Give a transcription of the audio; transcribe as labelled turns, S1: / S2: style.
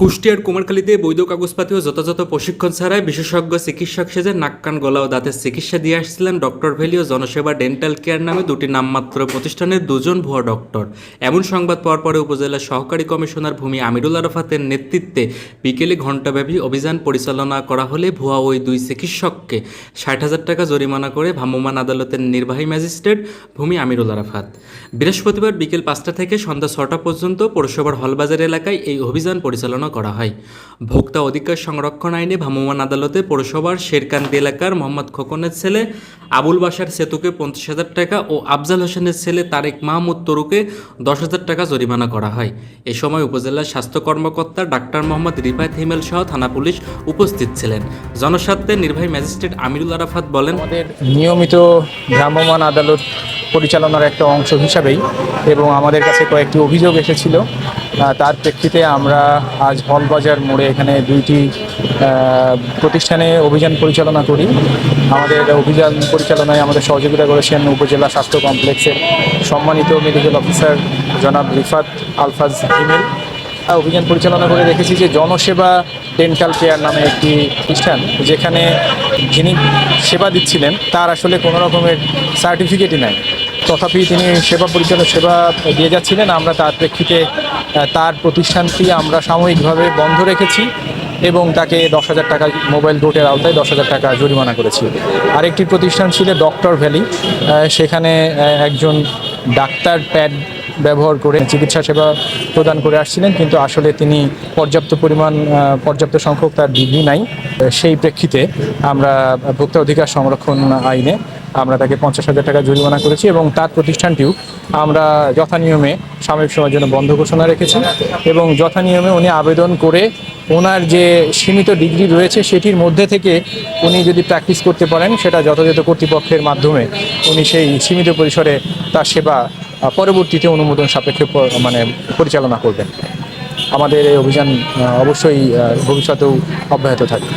S1: কুষ্টিয়ার কুমারখালীতে বৈধ কাগজপাতি ও যথাযথ প্রশিক্ষণ ছাড়াই বিশেষজ্ঞ চিকিৎসক সেজে নাক, কান, গলা ও দাঁতের চিকিৎসা দিয়ে আসছিলেন ডক্টর ভ্যালি ও জনসেবা ডেন্টাল কেয়ার নামে দুটি নামমাত্র প্রতিষ্ঠানের দুজন ভুয়া ডক্টর। এমন সংবাদ পাওয়ার পরে উপজেলা সহকারী কমিশনার ভূমি আমিরুল আরাফাতের নেতৃত্বে বিকেলে ঘণ্টাব্যাপী অভিযান পরিচালনা করা হলে ভুয়া ওই দুই চিকিৎসককে ষাট হাজার টাকা জরিমানা করে ভ্রাম্যমাণ আদালতের নির্বাহী ম্যাজিস্ট্রেট ভূমি আমিরুল আরাফাত। বৃহস্পতিবার বিকেল পাঁচটা থেকে সন্ধ্যা ছটা পর্যন্ত পৌরসভার হলবাজার এলাকায় এই অভিযান পরিচালনা করা হয়। ভোক্তা অধিকার সংরক্ষণ আইনে ভ্রাম্যমাণ আদালতে পৌরসভার শেরকান্দি এলাকার মোহাম্মদ খোকনের ছেলে আবুল বাসার সেতুকে পঞ্চাশ হাজার টাকা ও আফজাল হোসেনের ছেলে তারেক মাহমুদ তরুকে দশ হাজার টাকা জরিমানা করা হয়। এ সময় উপজেলার স্বাস্থ্য কর্মকর্তা ডাক্তার মোহাম্মদ রিফাত হিমেল সহ থানা পুলিশ উপস্থিত ছিলেন। জনস্বার্থে নির্বাহী ম্যাজিস্ট্রেট আমিরুল আরাফাত বলেন,
S2: আমাদের নিয়মিত ভ্রাম্যমাণ আদালত পরিচালনার একটা অংশ হিসাবেই এবং আমাদের কাছে কয়েকটি অভিযোগ এসেছিল। তার প্রেক্ষিতে আমরা আজ হলবাজার মোড়ে এখানে দুইটি প্রতিষ্ঠানে অভিযান পরিচালনা করি। আমাদের অভিযান পরিচালনায় আমাদের সহযোগিতা করেছেন উপজেলা স্বাস্থ্য কমপ্লেক্সের সম্মানিত মেডিকেল অফিসার জনাব রিফাত আলফাজ আহ, অভিযান পরিচালনা করে দেখেছি যে জনসেবা ডেন্টাল কেয়ার নামে একটি প্রতিষ্ঠান যেখানে যিনি সেবা দিচ্ছিলেন তার আসলে কোনো রকমের সার্টিফিকেটই নাই। তথাপি তিনি সেবা পরিচালক সেবা দিয়ে যাচ্ছিলেন। আমরা তার প্রেক্ষিতে তার প্রতিষ্ঠানটি আমরা সাময়িকভাবে বন্ধ রেখেছি এবং তাকে দশ হাজার টাকা মোবাইল রোডের আওতায় দশ হাজার টাকা জরিমানা করেছি। আরেকটি প্রতিষ্ঠান ছিল ডক্টর ভ্যালি। সেখানে একজন ডাক্তার প্যাড ব্যবহার করে চিকিৎসা সেবা প্রদান করে আসছিলেন, কিন্তু আসলে তিনি পর্যাপ্ত পরিমাণ পর্যাপ্ত সংখ্যক তার ডিগ্রি নাই। সেই প্রেক্ষিতে আমরা ভোক্তা অধিকার সংরক্ষণ আইনে আমরা তাকে পঞ্চাশ হাজার টাকা জরিমানা করেছি এবং তার প্রতিষ্ঠানটিও আমরা যথানিয়মে সাময়িক সময়ের জন্য বন্ধ ঘোষণা রেখেছি এবং যথানিয়মে উনি আবেদন করে ওনার যে সীমিত ডিগ্রি রয়েছে সেটির মধ্যে থেকে উনি যদি প্র্যাকটিস করতে পারেন, সেটা যথাযথ কর্তৃপক্ষের মাধ্যমে উনি সেই সীমিত পরিসরে তার সেবা পরবর্তীতে অনুমোদন সাপেক্ষে মানে পরিচালনা করবেন। আমাদের এই অভিযান অবশ্যই ভবিষ্যতেও অব্যাহত থাকবে।